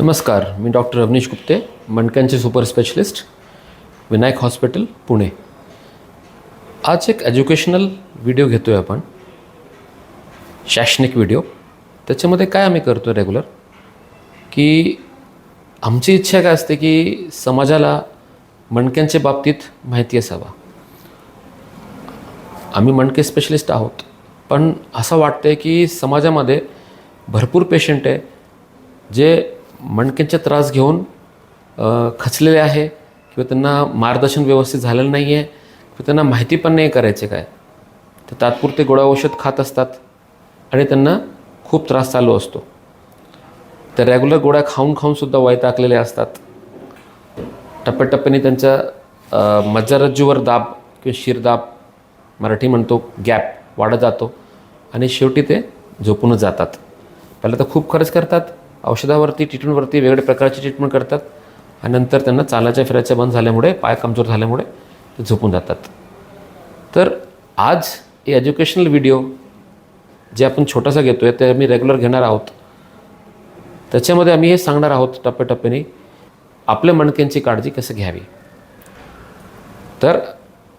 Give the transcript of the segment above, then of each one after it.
नमस्कार मी doctor Avneesh Gupte मणक्यांचे super specialist Vinayak hospital Pune. आज एक एज्युकेशनल व्हिडिओ घेतो आहे आपण. शैक्षणिक व्हिडिओ. त्याच्यामध्ये काय आम्ही करतो आहे रेग्युलर? की आमची इच्छा काय असते की समाजाला मणक्यांच्या बाबतीत माहिती असावा. आम्ही मणके स्पेशलिस्ट आहोत पण असं वाटतं आहे की समाजामध्ये भरपूर पेशंट आहे जे मणक्यांचा त्रास घेऊन खचलेले आहे किंवा त्यांना मार्गदर्शन व्यवस्थित झालेलं नाही आहे किंवा त्यांना माहिती पण नाही करायचे काय तर तात्पुरते गोळ्या औषध खात असतात आणि त्यांना खूप त्रास चालू असतो. तर रेग्युलर गोळ्या खाऊन खाऊनसुद्धा वैतागलेले असतात. टप्प्याटप्प्याने त्यांच्या मज्जारज्जूवर दाब किंवा शिरदाब मराठी म्हणतो गॅप वाढत जातो आणि शेवटी ते झोपूनच जातात. पहिलं तर खूप खर्च करतात औषधावरती ट्रीटमेंटवरती वेगवेगळ्या प्रकारची ट्रीटमेंट करतात आणि नंतर त्यांना चालायच्या फिरायचं बंद झाल्यामुळे पाय कमजोर झाल्यामुळे ते झोपून जातात. तर आज हे एज्युकेशनल व्हिडिओ जे आपण छोटासा घेतो आहे ते आम्ही रेग्युलर घेणार आहोत. त्याच्यामध्ये आम्ही हे सांगणार आहोत टप्प्याटप्प्याने आपल्या मणक्यांची काळजी कसं घ्यावी. तर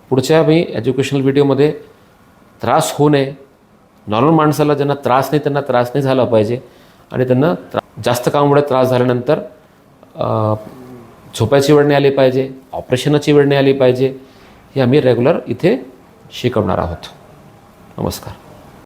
पुढच्या मी एज्युकेशनल व्हिडिओमध्ये त्रास होऊ नये. नॉर्मल माणसाला ज्यांना त्रास नाही त्यांना त्रास नाही झाला पाहिजे. आणि त्यांना त्रास जास्त कामामुळे त्रास झाल्यानंतर झोपायची वेळ नाही आली पाहिजे ऑपरेशनाची वेळ नाही आली पाहिजे हे आम्ही रेग्युलर इथे शिकवणार आहोत. नमस्कार.